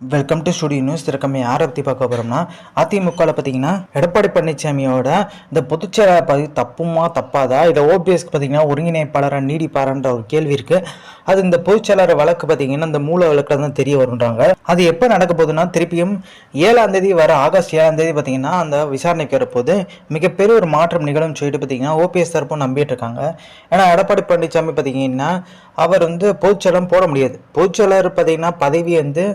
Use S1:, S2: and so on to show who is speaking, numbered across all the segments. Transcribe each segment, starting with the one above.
S1: Welcome to studio news திறக்கமே யாரை பற்றி பார்க்க போகிறோம்னா அதிமுகவில் பார்த்தீங்கன்னா எடப்பாடி பழனிசாமியோட இந்த பொதுச்செயலாளர் பதவி தப்புமா தப்பாதா? இதை ஓபிஎஸ்க்கு பார்த்தீங்கன்னா ஒருங்கிணைப்பாளராக நீடிப்பாரான்ற ஒரு கேள்வி இருக்குது அது இந்த பொதுச்செயலாளர் வழக்கு பார்த்தீங்கன்னா இந்த மூல வழக்கில் தான் தெரிய வருன்றாங்க. அது எப்போ நடக்க போகுதுன்னா திருப்பியும் ஏழாம் தேதி வர ஆகஸ்ட் ஏழாம் தேதி பார்த்தீங்கன்னா அந்த விசாரணைக்கு வரப்போது மிகப்பெரிய ஒரு மாற்றம் நிகழும் சொல்லிட்டு பார்த்தீங்கன்னா ஓபிஎஸ் தரப்பும் நம்பிட்டு இருக்காங்க. ஏன்னா எடப்பாடி பழனிசாமி பார்த்தீங்கன்னா அவர் வந்து பொதுச்செயலம் போட முடியாது. பொதுச்செயலர் பார்த்தீங்கன்னா பதவி வந்து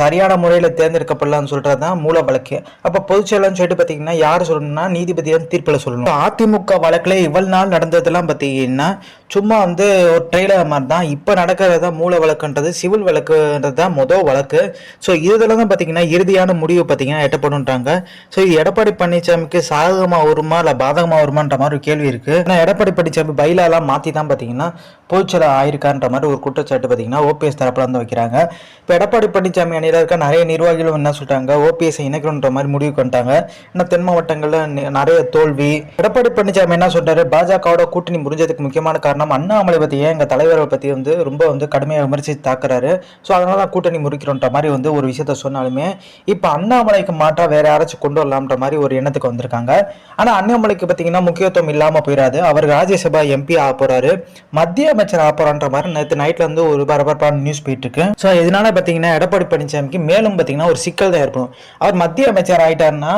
S1: சரியான முறையில் தேர்ந்தெடுக்கப்படலாம்னு சொல்கிறது தான் மூல வழக்கு. அப்போ பொதுச்செயலர்னு சொல்லிட்டு பார்த்தீங்கன்னா யார் சொல்லணும்னா நீதிபதி வந்து தீர்ப்பில் சொல்லணும். அதிமுக வழக்கில் இவ்வளவு நாள் நடந்ததெல்லாம் பார்த்தீங்கன்னா சும்மா வந்து ஒரு ட்ரெய்லர் மாதிரி தான் இப்போ நடக்கிறது தான் மூல வழக்குன்றது சிவில் வழக்குன்றது தான் மொதல் வழக்கு. ஸோ இதில் தான் பார்த்தீங்கன்னா இறுதியான முடிவு பார்த்தீங்கன்னா எட்டப்படுன்றாங்க ஸோ இது எடப்பாடி பழனிசாமிக்கு சாதகமாக வருமா இல்லை பாதகமாக வருமான்ற மாதிரி ஒரு கேள்வி இருக்குது ஆனால் எடப்பாடி பழனிசாமி பைலாலாம் மாற்றி தான் பார்த்தீங்கன்னா போச்சலாக ஆயிருக்கான்ற மாதிரி ஒரு குற்றச்சாட்டு பார்த்தீங்கன்னா ஓபிஎஸ் தரப்பில் வந்து வைக்கிறாங்க. இப்போ எடப்பாடி பழனிசாமி அணியில் இருக்க நிறைய நிர்வாகிகளும் என்ன சொல்கிறாங்க ஓபிஎஸ் இணைக்கணுன்ற மாதிரி முடிவு பண்ணிட்டாங்க. ஏன்னா தென் மாவட்டங்களில் நிறைய தோல்வி. எடப்பாடி பழனிசாமி என்ன சொல்கிறாரு பாஜகவோட கூட்டணி முடிஞ்சதுக்கு முக்கியமான காரணம் அண்ணாமலை பற்றியே எங்கள் தலைவரை பற்றி வந்து ரொம்ப வந்து கடுமையாக விமர்சித்து தாக்குறாரு. ஸோ அதனால தான் கூட்டணி முறிக்கிறோன்ற மாதிரி வந்து ஒரு விஷயத்த சொன்னாலுமே இப்போ அண்ணாமலைக்கு மாற்றாக வேற யாராச்சும் கொண்டு வரலாம்ன்ற மாதிரி ஒரு எண்ணத்துக்கு வந்திருக்காங்க. ஆனால் அண்ணாமலைக்கு பார்த்தீங்கன்னா முக்கியத்துவம் இல்லாமல் போயிடாது அவர் ராஜ்யசபா எம்பி ஆக போறாரு. மத்திய அமைச்சர் ஆக போறான்ற மாதிரி நேற்று நைட்ல வந்து ஒரு பரபரப்பான நியூஸ் போயிட்டு இருக்கு ஸோ இதனால பார்த்தீங்கன்னா எடப்பாடி பழனிசாமிக்கு மேலும் பார்த்தீங்கன்னா ஒரு சிக்கல் தான் ஏற்படும். அவர் மத்திய அமைச்சர் ஆகிட்டாருன்னா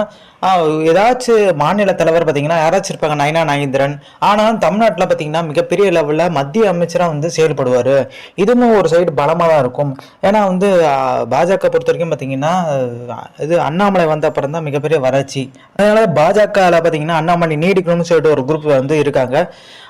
S1: ஏதாச்சும் மாநில தலைவர் பார்த்தீங்கன்னா யாராச்சும் இருப்பாங்க? நயனா நாகேந்திரன். ஆனாலும் தமிழ்நாட்டில் பார்த்தீங்கன்னா மிகப்பெரிய லெவலில் மத்திய அமைச்சராக வந்து செயல்படுவார். இதுவும் ஒரு சைடு பலமாக தான் இருக்கும். ஏன்னா வந்து பாஜக பொறுத்த வரைக்கும் பார்த்தீங்கன்னா இது அண்ணாமலை வந்த அப்புறம் தான் மிகப்பெரிய வறட்சி. அதனால் பாஜகவில் பார்த்தீங்கன்னா அண்ணாமலை நீடிக்கணும்னு சொல்லிட்டு ஒரு குரூப் வந்து இருக்காங்க.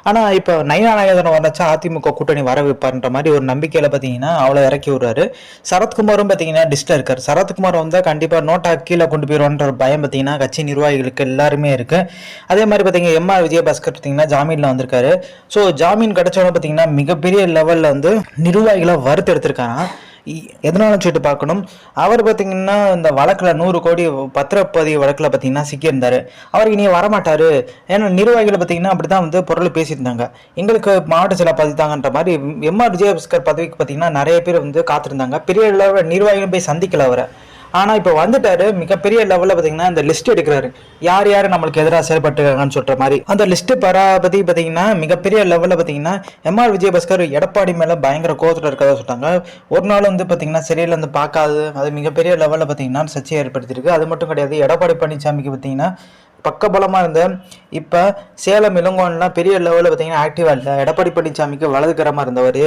S1: ஆனால் இப்போ நயனா நாகேந்திரன் வந்தாச்சா அதிமுக கூட்டணி வர வைப்பார்ன்ற மாதிரி ஒரு நம்பிக்கையில் பார்த்தீங்கன்னா அவ்வளோ இறக்கி விடுறாரு. சரத்குமாரும் பார்த்தீங்கன்னா டிஸ்டில் இருக்கார். சரத்குமார் வந்தால் கண்டிப்பாக நோட்டா கீழே கொண்டு போயிடுவான்ற பயம் பார்த்தீங்கன்னா கட்சி நிர்வாகிகளுக்கு எல்லாருமே இருக்குது அதே மாதிரி பார்த்தீங்கன்னா எம்ஆர் விஜயபாஸ்கர் பார்த்தீங்கன்னா ஜாமீனில் வந்திருக்காரு. ஸோ ஜாமீன் கிடச்சோட பார்த்தீங்கன்னா மிகப்பெரிய லெவலில் வந்து நிர்வாகிகளை வறுத்து எடுத்திருக்காராம். இ- சொல்லிட்டு பார்க்கணும். அவர் பார்த்தீங்கன்னா இந்த வழக்கில் நூறு கோடி பத்திரப்பதிவு வழக்கில் பார்த்தீங்கன்னா சிக்கியிருந்தார். அவர் இனி வரமாட்டார். ஏன்னா நிர்வாகிகளை பார்த்தீங்கன்னா அப்படி தான் வந்து பொருள் பேசியிருந்தாங்க. எங்களுக்கு மாவட்ட சில பதித்தாங்கன்ற மாதிரி எம்ஆர் விஜயபாஸ்கர் பதவிக்கு பார்த்தீங்கன்னா நிறைய பேர் வந்து காத்திருந்தாங்க. பெரிய அளவில் நிர்வாகிகளும் போய் சந்திக்கல அவரை. ஆனால் இப்போ வந்துட்டாரு மிகப்பெரிய லெவலில் பார்த்தீங்கன்னா இந்த லிஸ்ட் எடுக்கிறாரு. யார் யார் நம்மளுக்கு எதிராக செயல்பட்டுருக்காங்கன்னு சொல்கிற மாதிரி. அந்த லிஸ்ட்டு பராபதி பார்த்தீங்கன்னா மிகப்பெரிய லெவலில் பார்த்தீங்கன்னா எம்ஆர் விஜயபாஸ்கர் எடப்பாடி மேலே பயங்கர கோவத்தில் இருக்கிறதா சொல்லிட்டாங்க ஒரு நாள் வந்து பார்த்தீங்கன்னா சரியில் வந்து பார்க்காது. அது மிகப்பெரிய லெவலில் பார்த்தீங்கன்னா சர்ச்சையை ஏற்படுத்தியிருக்கு. அது மட்டும் கிடையாது எடப்பாடி பழனிசாமிக்கு பார்த்தீங்கன்னா பக்கபலமாக இருந்த இப்போ சேலம் இளங்கோன்லாம் பெரிய லெவலில் பார்த்தீங்கன்னா ஆக்டிவாக இல்லை. எடப்பாடி பழனிசாமிக்கு வலதுகரமாக இருந்தவர்.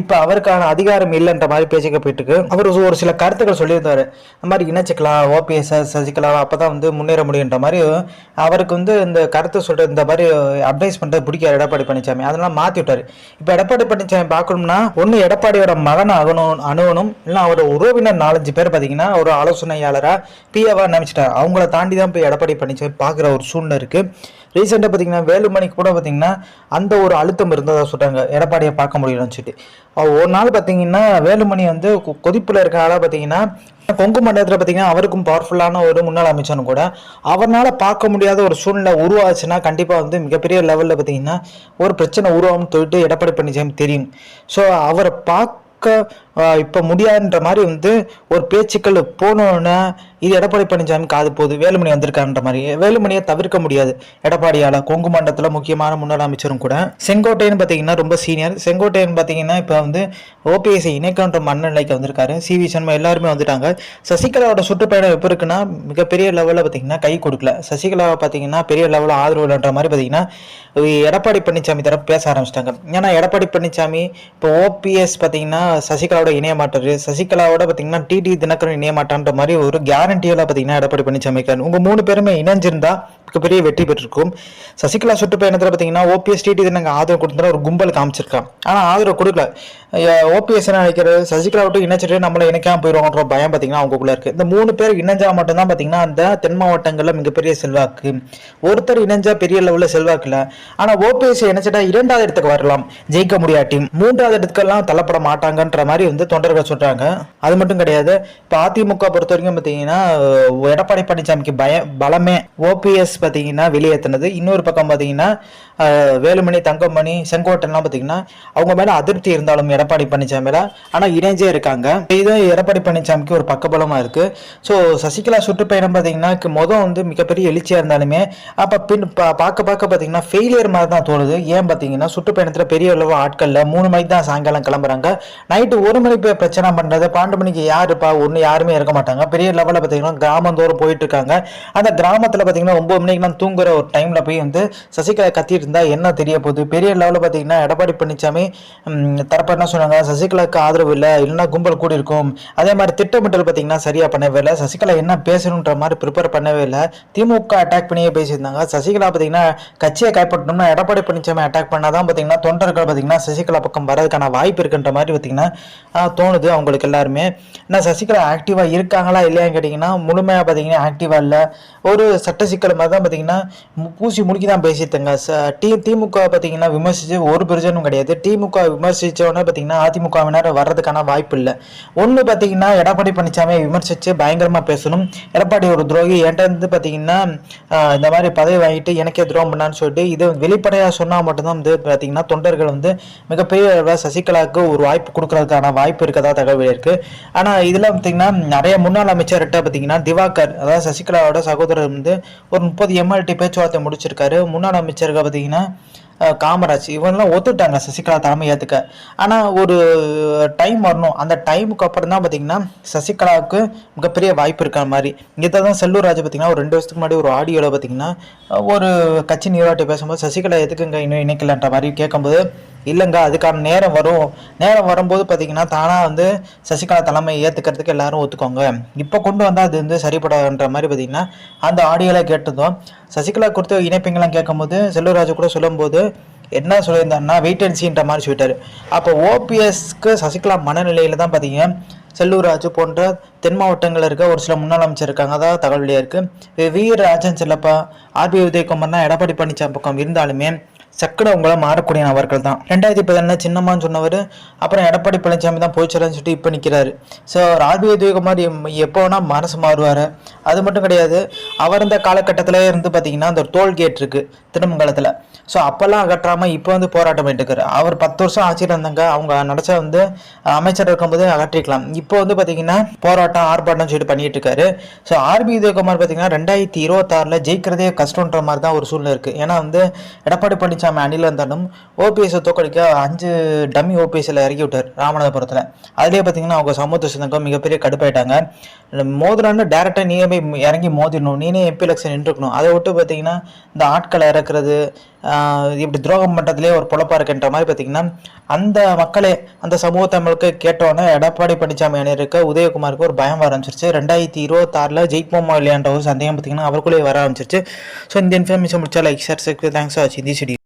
S1: இப்போ அவருக்கான அதிகாரம் இல்லைன்ற மாதிரி பேசிக்க போயிட்டு அவர் ஒரு சில கருத்துக்கள் சொல்லியிருந்தார். இந்த மாதிரி இணைச்சிக்கலாம் ஓபிஎஸ் சசிகலா அப்போ தான் வந்து முன்னேற முடியுன்ற மாதிரி அவருக்கு வந்து இந்த கருத்தை சொல்கிற இந்த மாதிரி அட்வைஸ் பண்ணுறது பிடிக்காது எடப்பாடி பழனிசாமி அதெல்லாம் மாற்றி விட்டார். இப்போ எடப்பாடி பழனிசாமி பார்க்கணும்னா ஒன்று எடப்பாடியோட மகன் அகணும் அணுவனும் இல்லை அவரோட உறவினர் நாலஞ்சு பேர் பார்த்தீங்கன்னா ஒரு ஆலோசனையாளராக பிஏவாக நினச்சிட்டார் அவங்கள தாண்டி தான் போய் எடப்பாடி பழனிசாமி பார்க்குற ஒரு சூழ்நிலை இருக்குது ரீசெண்டாக பார்த்தீங்கன்னா வேலுமணிக்கு கூட பார்த்தீங்கன்னா அந்த ஒரு அழுத்தம் இருந்ததாக சொல்கிறாங்க எடப்பாடியை பார்க்க முடியலன்னு சொல்லிட்டு. ஒரு நாள் பார்த்தீங்கன்னா வேலுமணி வந்து கொதிப்பில் இருக்கிறனால ஆளாக பார்த்தீங்கன்னா கொங்கு மண்டலத்தில் பார்த்தீங்கன்னா அவருக்கும் பவர்ஃபுல்லான ஒரு முன்னாள் அமைச்சரும் கூட அவரால் பார்க்க முடியாத ஒரு சூழ்நிலை உருவாச்சுன்னா கண்டிப்பாக வந்து மிகப்பெரிய லெவலில் பார்த்தீங்கன்னா ஒரு பிரச்சனை உருவாகும் சொல்லிட்டு எடப்பாடி பழனிசாமி தெரியும். ஸோ அவரை பார்க்க இப்போ முடியாதுன்ற மாதிரி வந்து ஒரு பேச்சுக்கள் போனோன்னே இது எடப்பாடி பழனிசாமி காது போது வேலுமணி வந்திருக்காருன்ற மாதிரி வேலுமணியை தவிர்க்க முடியாது. எடப்பாடியால் கொங்கு மண்டலத்தில் முக்கியமான முன்னாள் அமைச்சரும் கூட. செங்கோட்டையன் பார்த்தீங்கன்னா ரொம்ப சீனியர் செங்கோட்டையன் பார்த்தீங்கன்னா இப்போ வந்து ஓபிஎஸ்ஐ இணைக்கன்ற மனநிலைக்கு வந்திருக்காரு. சி வி சண்முகம் எல்லாருமே வந்துட்டாங்க. சசிகலாவோட சுற்றுப்பயணம் எப்போ இருக்குன்னா மிகப்பெரிய லெவலில் பார்த்தீங்கன்னா கை கொடுக்கல. சசிகலாவை பார்த்தீங்கன்னா பெரிய லெவலில் ஆதரவு இல்லைன்ற மாதிரி பார்த்தீங்கன்னா எடப்பாடி பழனிசாமி தரப்பு பேச ஆரம்பிச்சிட்டாங்க. ஏன்னா எடப்பாடி பழனிசாமி இப்போ ஓபிஎஸ் பார்த்தீங்கன்னா சசிகலாவோட இணையமாட்டாரு சசிகலாவோட பார்த்தீங்கன்னா டிடி தினகரன் இணைய மாட்டான்ற மாதிரி ஒரு கேரண்டியெல்லாம் பார்த்தீங்கன்னா எடப்பாடி பழனிசாமி உங்கள் உங்க மூணு பேருமே இணைஞ்சிருந்தா மிகப்பெரிய வெற்றி பெற்றிருக்கும். சசிகலா சுற்றுப்பயணத்தில் பார்த்தீங்கன்னா ஓபிஎஸ் டிடி நாங்கள் ஆதரவு கொடுத்தா ஒரு கும்பல் காமிச்சிருக்கான். ஆனால் ஆதரவு கொடுக்கல. ஓபிஎஸ் என்ன நினைக்கிறது சசிகலா விட்டு இணைச்சிட்டு நம்மளை இணைக்காம போயிடுவாங்கன்ற பயம் பார்த்தீங்கன்னா அவங்களுக்குள்ள இருக்குது இந்த மூணு பேர் இணைஞ்சா மட்டும்தான் பார்த்தீங்கன்னா அந்த தென் மாவட்டங்களில் மிகப்பெரிய செல்வாக்கு. ஒருத்தர் இணைஞ்சா பெரிய லெவலில் செல்வாக்கு இல்லை. ஆனால் ஓபிஎஸ் இணைச்சிட்டா இரண்டாவது இடத்துக்கு வரலாம். ஜெயிக்க முடியாட்டி. மூன்றாவது இடத்துக்கெல்லாம் தள்ளப்பட மாட்டாங்கன்ற மாதிரி வந்து தொண்டர்கள் சொல்கிறாங்க அது மட்டும் கிடையாது. இப்போ அதிமுக பொறுத்த வரைக்கும் பார்த்தீங்கன்னா எடப்பாடி பழனிசாமிக்கு பய பலமே. ஓபிஎஸ் பார்த்தீங்கன்னா வெளியேற்றினது இன்னொரு பக்கம் பார்த்தீங்கன்னா வேலுமணி தங்கமணி செங்கோட்டைலாம் பார்த்தீங்கன்னா அவங்க மேலே அதிருப்தி இருந்தாலும் எடப்பாடி எடப்பாடி பழனிசாமியில் ஆனால் இணைஞ்சே இருக்காங்க. இது எடப்பாடி பழனிசாமிக்கு ஒரு பக்கபலமாக இருக்குது ஸோ சசிகலா சுற்றுப்பயணம் பார்த்தீங்கன்னா மொதல் வந்து மிகப்பெரிய எழுச்சியாக இருந்தாலுமே அப்போ பின் பா பார்க்க பார்க்க பார்த்தீங்கன்னா ஃபெயிலியர் மாதிரி தான் தோணுது. ஏன் பார்த்தீங்கன்னா சுற்றுப்பயணத்தில் பெரிய அளவு ஆட்களில் மூணு மணிக்கு தான் சாயங்காலம் கிளம்புறாங்க. நைட்டு ஒரு மணிக்கு பிரச்சனை பண்ணுறது பன்னெண்டு மணிக்கு யாருப்பா ஒன்று யாருமே இருக்க மாட்டாங்க. பெரிய லெவலில் பார்த்தீங்கன்னா கிராமந்தோறும் போயிட்டு இருக்காங்க. அந்த கிராமத்தில் பார்த்தீங்கன்னா ஒம்பது மணிக்கெலாம் தூங்குற ஒரு டைமில் போய் வந்து சசிகலா கத்திட்டு இருந்தால் என்ன தெரிய போகுது? பெரிய லெவலில் பார்த்தீங்கன்னா எடப்பாடி பழனிசாமி ம், தரப்பு என்ன சொன்னாங்க? சசிகலாவுக்கு ஆதரவு இல்லை இல்லைன்னா கும்பல் கூடி இருக்கும் அதே மாதிரி திட்டமிட்டல் பார்த்தீங்கன்னா சரியாக பண்ணவே இல்லை. சசிகலா என்ன பேசணுன்ற மாதிரி ப்ரிப்பேர் பண்ணவே இல்லை. திமுக அட்டாக் பண்ணியே பேசியிருந்தாங்க. சசிகலா பார்த்தீங்கன்னா கட்சியை கைப்பற்றணும்னா எடப்பாடி பழனிசாமி அட்டாக் பண்ணால் தான் பார்த்தீங்கன்னா தொண்டர்கள் பார்த்தீங்கன்னா சசிகலா பக்கம் வரதுக்கான வாய்ப்பு இருக்குன்ற மாதிரி பார்த்தீங்கன்னா தோணுது அவங்களுக்கு எல்லாருமே. என்ன சசிகலா ஆக்டிவாக இருக்காங்களா இல்லையான்னு கேட்டிங்கன்னா முழுமையாக பார்த்தீங்கன்னா ஆக்டிவாக இல்லை. ஒரு சட்ட சிக்கல் மாதிரி தான் பார்த்தீங்கன்னா பூசி முழுக்கி தான் பேசியிருந்தாங்க ச டி திமுக பார்த்தீங்கன்னா விமர்சித்து ஒரு பிரச்சனும் கிடையாது. திமுக விமர்சித்தோடனே பார்த்தீங்கன்னா அதிமுகவினர் வர்றதுக்கான வாய்ப்பு இல்லை. ஒன்று பார்த்தீங்கன்னா எடப்பாடி பழனிசாமியை விமர்சித்து பயங்கரமாக பேசணும். எடப்பாடி ஒரு துரோகி என்கிட்ட இருந்து பார்த்தீங்கன்னா இந்த மாதிரி பதவி வாங்கிட்டு எனக்கே துரோகம் பண்ணான்னு சொல்லிட்டு இது வெளிப்படையாக சொன்னால் மட்டும்தான் வந்து பார்த்தீங்கன்னா தொண்டர்கள் வந்து மிகப்பெரிய சசிகலாவுக்கு ஒரு வாய்ப்பு கொடுக்கறதுக்கான வாய்ப்பு இருக்கதா தகவல் இருக்குது ஆனால் இதில் பார்த்தீங்கன்னா நிறைய முன்னாள் அமைச்சர்கிட்ட பார்த்தீங்கன்னா திவாகர் அதாவது சசிகலாவோட சகோதரர் வந்து ஒரு முப்பது எம்எல்டி பேச்சுவார்த்தை முடிச்சிருக்காரு. முன்னாள் அமைச்சர்கள் பார்த்தீங்கன்னா காமராஜ். இவங்கெல்லாம் ஒத்துட்டாங்க சசிகலா தலைமை ஏற்றுக்க ஆனால் ஒரு டைம் வரணும். அந்த டைமுக்கு அப்புறம் தான் பார்த்தீங்கன்னா சசிகலாவுக்கு மிகப்பெரிய வாய்ப்பு இருக்கிற மாதிரி. இதை தான் செல்லூர் ராஜ் பார்த்தீங்கன்னா ஒரு ரெண்டு வருஷத்துக்கு முன்னாடி ஒரு ஆடியோவில் பார்த்தீங்கன்னா ஒரு கட்சி நீராட்டி பேசும்போது சசிகலா எதுக்குங்க இன்னும் இணைக்கலன்ற மாதிரி கேட்கும்போது இல்லைங்க அதுக்கான நேரம் வரும். நேரம் வரும்போது பார்த்தீங்கன்னா தானாக வந்து சசிகலா தலைமை ஏற்றுக்கிறதுக்கு எல்லாரும் ஒத்துக்கோங்க. இப்போ கொண்டு வந்தால் அது வந்து சரிப்படன்ற மாதிரி பார்த்தீங்கன்னா அந்த ஆடியோவில் கேட்டதும் சசிகலா கொடுத்த இணைப்பீங்களாம் கேட்கும்போது செல்லூர்ராஜு கூட சொல்லும்போது என்ன சொல்லியிருந்தாருன்னா வெயிட் அண்ட் சீன்ற மாதிரி சொல்லிட்டாரு. அப்போ ஓபிஎஸ்க்கு சசிகலா மனநிலையில் தான் பார்த்தீங்க செல்லூர் ராஜு போன்ற தென் மாவட்டங்களில் இருக்க ஒரு சில முன்னாள் அமைச்சர் இருக்காங்க அதான் தகவலியாக இருக்குது V. Rajan Chellappa R B உதயகுமார்னா Edappadi Palaniswami பக்கம் இருந்தாலுமே சக்கர உங்களை மாறக்கூடிய நபர்கள் தான். ரெண்டாயிரத்தி பதினொன்று சின்னம்மான்னு சொன்னவர் அப்புறம் எடப்பாடி பழனிசாமி தான் போய்ச்சலன்னு சொல்லிட்டு இப்போ நிற்கிறாரு ஸோ ஆர்பி உதயகுமார் எப்போ வேணால் மனசு மாறுவார். அது மட்டும் கிடையாது அவர் இந்த காலகட்டத்தில் இருந்து பார்த்தீங்கன்னா அந்த டோல் கேட் இருக்குது திருமங்கலத்தில். ஸோ அப்போல்லாம் அகற்றாமல் இப்போ வந்து போராட்டம் பண்ணிட்டுருக்காரு அவர் பத்து வருஷம் ஆட்சியில் இருந்தாங்க அவங்க நினச்சா வந்து அமைச்சர் இருக்கும்போது அகற்றிக்கலாம். இப்போ வந்து பார்த்தீங்கன்னா போராட்டம் ஆர்ப்பாட்டம் சொல்லிட்டு பண்ணிட்டு இருக்காரு. ஸோ ஆர்பி உதயகுமார் பார்த்தீங்கன்னா ரெண்டாயிரத்தி இருபத்தாறில் ஜெயிக்கிறதே கஷ்டன்ற மாதிரி தான் ஒரு சூழ்நிலை இருக்குது ஏன்னா வந்து எடப்பாடி பழனிசாமி அணியில் இருந்தாலும் ஓபிஎஸை தோக்கடிக்க அஞ்சு டம்மி ஓபிஎஸ்ஸில் இறக்கி விட்டார் ராமநாதபுரத்தில். அதுலேயே பார்த்தீங்கன்னா அவங்க சமூக சிந்தகம் மிகப்பெரிய கடுப்பாயிட்டாங்க. மோதினான்னு டேரெக்டாக நீயே போய் இறங்கி மோதிடணும். நீனே எம்பி எலெக்ஷன் நின்றுக்கணும் அதை விட்டு பார்த்தீங்கன்னா இந்த ஆட்களை இறக்குறது இப்படி துரோகம் பண்ணுறதுலேயே ஒரு பொழப்பா இருக்குன்ற மாதிரி பார்த்தீங்கன்னா அந்த மக்களே அந்த சமூக தமிழுக்கு கேட்டோன்னே எடப்பாடி பழனிசாமி அணியிருக்க உதயகுமாருக்கு ஒரு பயம் வர ஆரம்பிச்சிருச்சு. ரெண்டாயிரத்தி இருபத்தாறில் ஜெயிப்போமா இல்லையான்ற ஒரு சந்தேகம் பார்த்தீங்கன்னா அவருக்குள்ளேயே வர ஆரம்பிச்சிருச்சு. ஸோ இந்த இன்ஃபர்மேஷன் முடிச்சா லைக் சார் தேங்க்ஸ் ஆச்சு இந்த சிடி